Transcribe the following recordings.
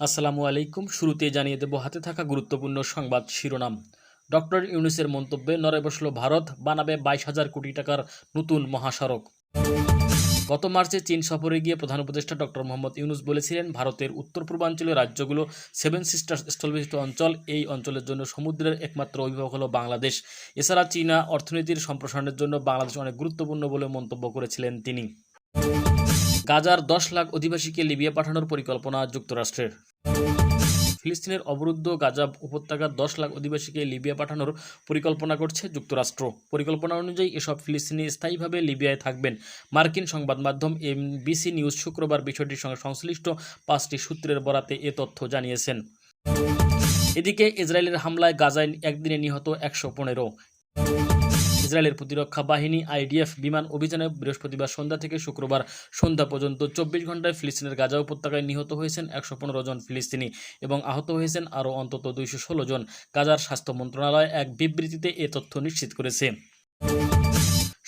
আসসালামু আলাইকুম। শুরুতে জানিয়ে দেব, হাতে থাকা গুরুত্বপূর্ণ সংবাদ শিরোনাম। ডক্টর ইউনুসের মন্তব্যে নরে বসল ভারত, বানাবে বাইশ হাজার কোটি টাকার নতুন মহাসড়ক। গত মার্চে চীন সফরে গিয়ে প্রধান উপদেষ্টা ডক্টর মোহাম্মদ ইউনুস বলেছিলেন, ভারতের উত্তর পূর্বাঞ্চলীয় রাজ্যগুলো সেভেন সিস্টার্স স্থলবেষ্টিত অঞ্চল, এই অঞ্চলের জন্য সমুদ্রের একমাত্র অভিভাবক হল বাংলাদেশ। এছাড়া চীনা অর্থনীতির সম্প্রসারণের জন্য বাংলাদেশ অনেক গুরুত্বপূর্ণ বলে মন্তব্য করেছিলেন তিনি। গাজার দশ লাখ অধিবাসীকে লিবিয়া পাঠানোর পরিকল্পনা যুক্তরাষ্ট্রের। ফিলিস্তিনের অবরুদ্ধ গাজা উপত্যকার দশ লাখ অধিবাসীকে লিবিয়া পাঠানোর পরিকল্পনা করছে যুক্তরাষ্ট্র। পরিকল্পনা অনুযায়ী এসব ফিলিস্তিনি স্থায়ীভাবে লিবিয়ায় থাকবেন। মার্কিন সংবাদ মাধ্যম এমবিসি নিউজ শুক্রবার বিষয়টির সঙ্গে সংশ্লিষ্ট পাঁচটি সূত্রের বরাতে এ তথ্য জানিয়েছেন। এদিকে ইসরায়েলের হামলায় গাজায় একদিনে নিহত একশো পনেরো। ইসরায়েলের প্রতিরক্ষা বাহিনী, আইডিএফ, বিমান অভিযানে বৃহস্পতিবার সন্ধ্যা থেকে শুক্রবার সন্ধ্যা পর্যন্ত চব্বিশ ঘন্টায় ফিলিস্তিনের গাজা উপত্যকায় নিহত হয়েছেন একশো পনেরো জন ফিলিস্তিনি এবং আহত হয়েছেন আরও অন্তত দুইশো ষোলো জন। গাজার স্বাস্থ্য মন্ত্রণালয় এক বিবৃতিতে এ তথ্য নিশ্চিত করেছে।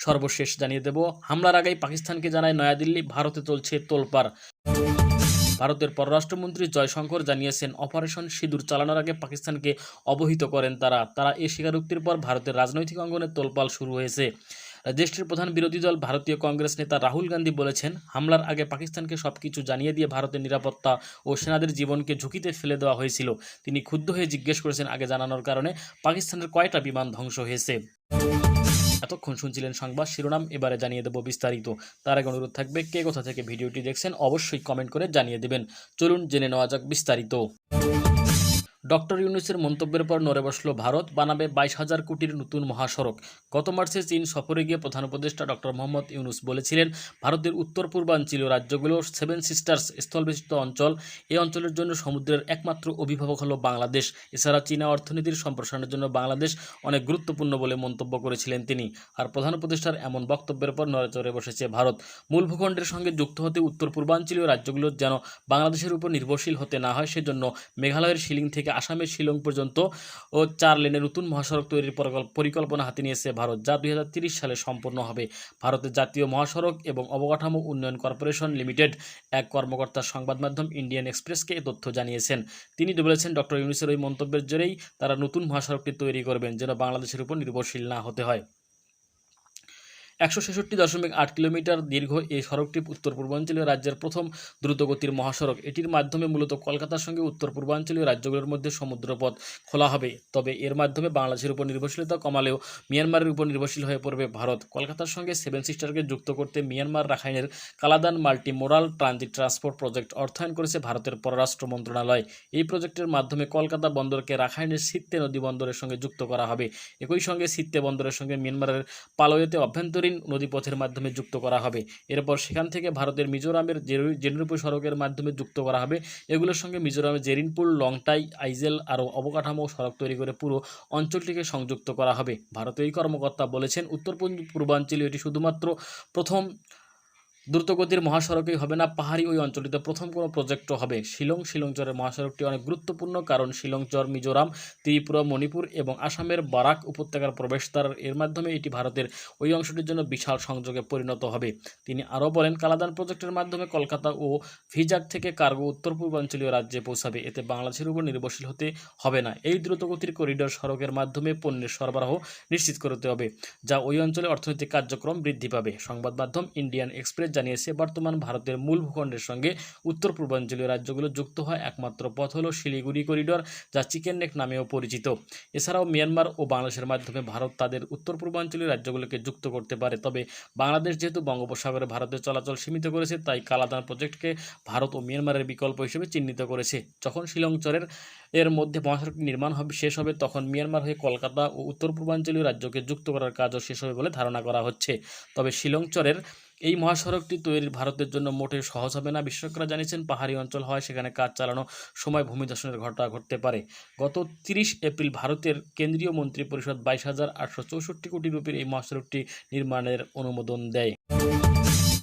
সর্বশেষ জানিয়ে দেব, হামলার আগেই পাকিস্তানকে জানায় নয়াদিল্লি, ভারতে চলছে তোলপাড়। ভারতের পররাষ্ট্রমন্ত্রী জয়শঙ্কর জানিয়েছেন, অপারেশন সিঁদুর চালানোর আগে পাকিস্তানকে অবহিত করেন তারা। তারা এই স্বীকারোক্তির পর ভারতের রাজনৈতিক অঙ্গনে তোলপাল শুরু হয়েছে। দেশটির প্রধান বিরোধী দল, ভারতীয় কংগ্রেস নেতা রাহুল গান্ধী বলেছেন, হামলার আগে পাকিস্তানকে সবকিছু জানিয়ে দিয়ে ভারতের নিরাপত্তা ও সেনাদের জীবনকে ঝুঁকিতে ফেলে দেওয়া হয়েছিল। তিনি ক্ষুব্ধ হয়ে জিজ্ঞেস করেছেন আগে জানানোর কারণে, পাকিস্তানের কয়টা বিমান ধ্বংস হয়েছে। এতক্ষণ শুনছিলেন সংবাদ শিরোনাম, এবারে জানিয়ে দেব বিস্তারিত। তার আগে অনুরোধ থাকবে, কে কোথা থেকে ভিডিওটি দেখছেন অবশ্যই কমেন্ট করে জানিয়ে দেবেন। চলুন জেনে নেওয়া যাক বিস্তারিত। ডক্টর ইউনুসের মন্তব্যের পর নড়ে বসল ভারত, বানাবে বাইশ হাজার কোটির নতুন মহাসড়ক। গত মার্চে চীন সফরে গিয়ে প্রধান উপদেষ্টা ডক্টর মোহাম্মদ ইউনুস বলেছিলেন, ভারতের উত্তর পূর্বাঞ্চলীয় রাজ্যগুলো সেভেন সিস্টার্স স্থলবেষ্টিত অঞ্চল, এই অঞ্চলের জন্য সমুদ্রের একমাত্র অভিভাবক হলো বাংলাদেশ। এছাড়া চীনা অর্থনীতির সম্প্রসারণের জন্য বাংলাদেশ অনেক গুরুত্বপূর্ণ বলে মন্তব্য করেছিলেন তিনি। আর প্রধান উপদেষ্টার এমন বক্তব্যের পর নড়েচড়ে বসেছে ভারত। মূল ভূখণ্ডের সঙ্গে যুক্ত হতে উত্তর পূর্বাঞ্চলীয় রাজ্যগুলোর যেন বাংলাদেশের উপর নির্ভরশীল হতে না হয়, সেজন্য মেঘালয়ের শিলিং থেকে আসামের শিলং পর্যন্ত ও চার লেনের নতুন মহাসড়ক তৈরির পরিকল্পনা হাতে নিয়েছে ভারত, যা দুই সালে সম্পূর্ণ হবে। ভারতের জাতীয় মহাসড়ক এবং অবকাঠামো উন্নয়ন কর্পোরেশন লিমিটেড, এক কর্মকর্তা সংবাদ মাধ্যম ইন্ডিয়ান এক্সপ্রেসকে এ তথ্য জানিয়েছেন। তিনি বলেছেন, ডক্টর ইউনিসের ওই মন্তব্যের জোরেই তারা নতুন মহাসড়কটি তৈরি করবেন, যেন বাংলাদেশের উপর নির্ভরশীল না হতে হয়। একশো ছেষট্টি দশমিক আট কিলোমিটার দীর্ঘ এই সড়কটি উত্তর পূর্বাঞ্চলীয় রাজ্যের প্রথম দ্রুতগতির মহাসড়ক। এটির মাধ্যমে মূলত কলকাতার সঙ্গে উত্তর পূর্বাঞ্চলীয় রাজ্যগুলোর মধ্যে সমুদ্রপথ খোলা হবে। তবে এর মাধ্যমে বাংলাদেশের উপর নির্ভরশীলতা কমালেও মিয়ানমারের উপর নির্ভরশীল হয়ে পড়বে ভারত। কলকাতার সঙ্গে সেভেন সিস্টারকে যুক্ত করতে মিয়ানমার রাখাইনের Kaladan multi modal transit transport project অর্থায়ন করেছে ভারতের পররাষ্ট্র মন্ত্রণালয়। এই প্রজেক্টের মাধ্যমে কলকাতা বন্দরকে রাখাইনের সিত্তে নদী বন্দরের সঙ্গে যুক্ত করা হবে। একই সঙ্গে সিত্তে বন্দরের সঙ্গে মিয়ানমারের পালোয়েতে অভ্যন্তরীণ নদীপথের মাধ্যমে যুক্ত করা হবে। এরপর সেখান থেকে ভারতের মিজোরামের জেরু- জেরিনপুর সড়কের মাধ্যমে যুক্ত করা হবে। এগুলোর সঙ্গে মিজোরামের জেরিনপুর, লংটাই, আইজেল আরও অবকাঠামো সড়ক তৈরি করে পুরো অঞ্চলটিকে সংযুক্ত করা হবে। ভারতীয় এই কর্মকর্তা বলেছেন, উত্তর পূর্ব- পূর্বাঞ্চলীয় এটি শুধুমাত্র প্রথম দ্রুতগতির মহাসড়কই হবে না পাহাড়ি ওই অঞ্চলটিতে প্রথম কোনো প্রজেক্টও হবে। শিলং, শিলংচরের মহাসড়কটি অনেক গুরুত্বপূর্ণ কারণ শিলংচর মিজোরাম, ত্রিপুরা, মণিপুর এবং আসামের বারাক উপত্যকার প্রবেশদ্বার এর মাধ্যমে এটি ভারতের ওই অংশটির জন্য বিশাল সংযোগে পরিণত হবে। তিনি আরও বলেন, কালাদান প্রজেক্টের মাধ্যমে কলকাতা ও ভিজাক থেকে কার্গো উত্তর পূর্বাঞ্চলীয় রাজ্যে পৌঁছাবে। এতে বাংলাদেশের উপর নির্ভরশীল হতে হবে না। এই দ্রুতগতির করিডোর সড়কের মাধ্যমে পণ্যের সরবরাহ নিশ্চিত করতে হবে, যা ওই অঞ্চলে অর্থনৈতিক কার্যক্রম বৃদ্ধি পাবে। সংবাদ মাধ্যম ইন্ডিয়ান এক্সপ্রেস জানিয়েছে, বর্তমান ভারতের মূল ভূখণ্ডের সঙ্গে উত্তর পূর্বাঞ্চলীয় রাজ্যগুলো যুক্ত হয় একমাত্র পথ হল শিলিগুড়ি করিডোর, যা চিকেন নেক নামেও পরিচিত। এছাড়াও মিয়ানমার ও বাংলাদেশের মাধ্যমে ভারত তাদের উত্তর পূর্বাঞ্চলীয় রাজ্যগুলোকে যুক্ত করতে পারে। তবে বাংলাদেশ যেহেতু বঙ্গোপসাগরে ভারতের চলাচল সীমিত করেছে, তাই কালাদান প্রজেক্টকে ভারত ও মিয়ানমারের বিকল্প হিসেবে চিহ্নিত করেছে। যখন শিলংচরের এর মধ্যে মহাসড়কটি নির্মাণ হবে, শেষ হবে তখন মিয়ানমার হয়ে কলকাতা ও উত্তর পূর্বাঞ্চলীয় রাজ্যকে যুক্ত করার কাজও শেষ হবে বলে ধারণা করা হচ্ছে। তবে শিলংচরের এই মহাসড়কটি তৈরি ভারতের জন্য মোটে সহজ হবে না। বিশেষজ্ঞরা জানিয়েছেন, পাহাড়ি অঞ্চল হয় সেখানে কাজ চালানো সময় ভূমিধসনের ঘটনা ঘটতে পারে। গত তিরিশ এপ্রিল ভারতের কেন্দ্রীয় মন্ত্রী পরিষদ বাইশ হাজার আটশো চৌষট্টি কোটি রুপির এই মহাসড়কটি নির্মাণের অনুমোদন দেয়।